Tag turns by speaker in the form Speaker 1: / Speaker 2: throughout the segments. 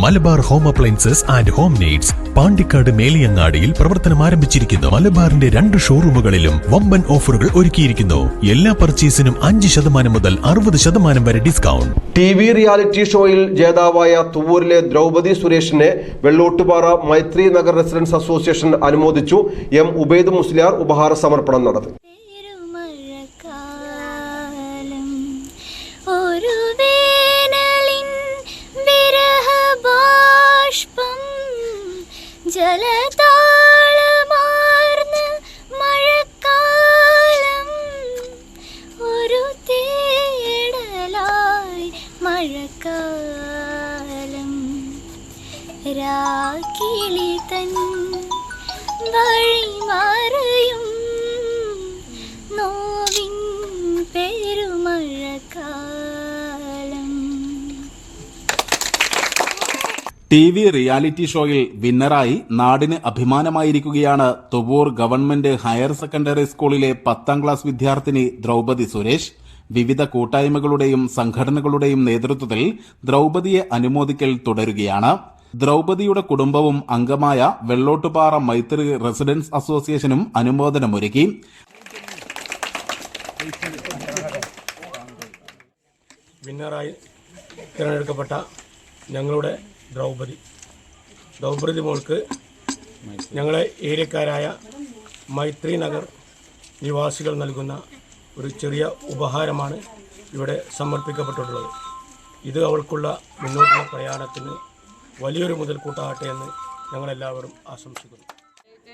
Speaker 1: Malabar home appliances and home needs Pandikkad മേലിയങ്ങാടിയിൽ പ്രവർത്തനം ആരംഭിച്ചിരിക്കുന്നു. മലബാറിന്റെ രണ്ട് ഷോറൂമുകളിലും വമ്പൻ ഓഫറുകൾ ഒരുക്കിയിരിക്കുന്നു. എല്ലാ പർച്ചേസിനും അഞ്ച് ശതമാനം മുതൽ അറുപത് ശതമാനം വരെ ഡിസ്കൗണ്ട്.
Speaker 2: ടി വി റിയാലിറ്റി ഷോയിൽ ജേതാവായ തുവൂരിലെ ദ്രൗപതി സുരേഷിനെ വെള്ളോട്ടുപാറ മൈത്രി നഗർ റെസിഡൻസ് അസോസിയേഷൻ അനുമോദിച്ചു. എം ഉബൈദ് മുസ്ലിയാർ ഉപഹാര സമർപ്പണം നടത്തി.
Speaker 3: ജലതാളമാർന്ന മഴക്കാലം. ഒരു തേടലായി മഴക്കാലം. രാക്കിളി തൻ
Speaker 4: ടി വി റിയാലിറ്റി ഷോയിൽ വിന്നറായി നാടിന് അഭിമാനമായിരിക്കുകയാണ് തുവൂർ ഗവൺമെന്റ് ഹയർ സെക്കൻഡറി സ്കൂളിലെ പത്താം ക്ലാസ് വിദ്യാർത്ഥിനി ദ്രൗപദി സുരേഷ്. വിവിധ കൂട്ടായ്മകളുടെയും സംഘടനകളുടെയും നേതൃത്വത്തിൽ ദ്രൗപദിയെ അനുമോദിക്കൽ തുടരുകയാണ്. ദ്രൗപദിയുടെ കുടുംബവും അംഗമായ വെള്ളോട്ടുപാറ മൈത്രി റെസിഡൻസ് അസോസിയേഷനും അനുമോദനമൊരുക്കി.
Speaker 5: വിന്നറായി തിരഞ്ഞെടുക്കപ്പെട്ട ഞങ്ങളുടെ ദ്രൗപദി. ദ്രൗപദി മോൾക്ക് ഞങ്ങളെ ഏരിയക്കാരായ മൈത്രി നഗർ നിവാസികൾ നൽകുന്ന ഒരു ചെറിയ ഉപഹാരമാണ് ഇവിടെ സമർപ്പിക്കപ്പെട്ടിട്ടുള്ളത്. ഇത് അവൾക്കുള്ള മുന്നോട്ടുള്ള പ്രയാണത്തിന് വലിയൊരു മുതൽക്കൂട്ടാകട്ടെ എന്ന് ഞങ്ങളെല്ലാവരും ആശംസിക്കുന്നു.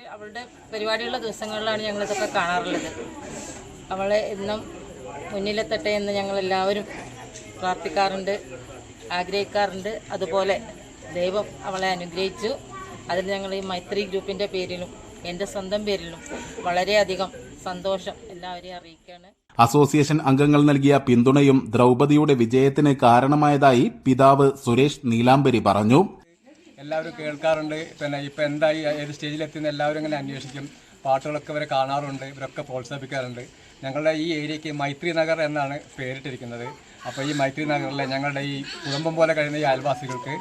Speaker 6: അവളുടെ പരിപാടിയുള്ള ദിവസങ്ങളിലാണ് ഞങ്ങളിതൊക്കെ കാണാറുള്ളത്. അവളെ എന്നും മുന്നിലെത്തട്ടെ എന്ന് ഞങ്ങളെല്ലാവരും പ്രാർത്ഥിക്കാറുണ്ട് ആഗ്രഹിക്കാറുണ്ട്. അതുപോലെ ദൈവം അവളെ അനുഗ്രഹിച്ചു. അതിൽ ഞങ്ങൾ ഈ മൈത്രി ഗ്രൂപ്പിന്റെ പേരിലും എന്റെ സ്വന്തം പേരിലും വളരെയധികം സന്തോഷം എല്ലാവരെയും അറിയിക്കുകയാണ്.
Speaker 4: അസോസിയേഷൻ അംഗങ്ങൾ നൽകിയ പിന്തുണയും ദ്രൗപദിയുടെ വിജയത്തിന് കാരണമായതായി പിതാവ് സുരേഷ് നീലാംബരി പറഞ്ഞു.
Speaker 7: എല്ലാവരും കേൾക്കാറുണ്ട്. പിന്നെ ഇപ്പം എന്തായി ഏത് സ്റ്റേജിലെത്തുന്ന എല്ലാവരും ഇങ്ങനെ അന്വേഷിക്കും. പാട്ടുകളൊക്കെ ഇവരെ കാണാറുണ്ട് ഇവരൊക്കെ പ്രോത്സാഹിപ്പിക്കാറുണ്ട്. ഞങ്ങളുടെ ഈ ഏരിയയ്ക്ക് മൈത്രി നഗർ എന്നാണ് പേരിട്ടിരിക്കുന്നത്. അപ്പോൾ ഈ മൈത്രി നഗറിലെ ഞങ്ങളുടെ ഈ കുടുംബം പോലെ കഴിയുന്ന ഈ അയൽവാസികൾക്ക്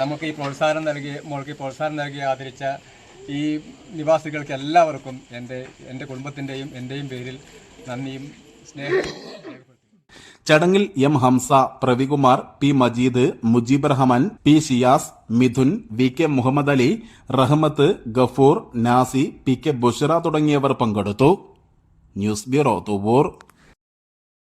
Speaker 7: നമുക്ക് ഈ പ്രോത്സാഹനം നൽകി മോൾക്ക് പ്രോത്സാഹനം നൽകി ആദരിച്ച ഈ നിവാസികൾക്ക് എല്ലാവർക്കും എന്റെ എന്റെ കുടുംബത്തിന്റെയും എന്റെയും പേരിൽ നന്ദിയും സ്നേഹവും
Speaker 4: ചടങ്ങിൽ M Hamsa Pravikumar P Majeed Mujeeb Rahman P Shiyas Mithun V K Muhammad Ali Rahmath Gafoor Nasi P K Bushara തുടങ്ങിയവർ പങ്കെടുത്തു. News bureau Thuvvur.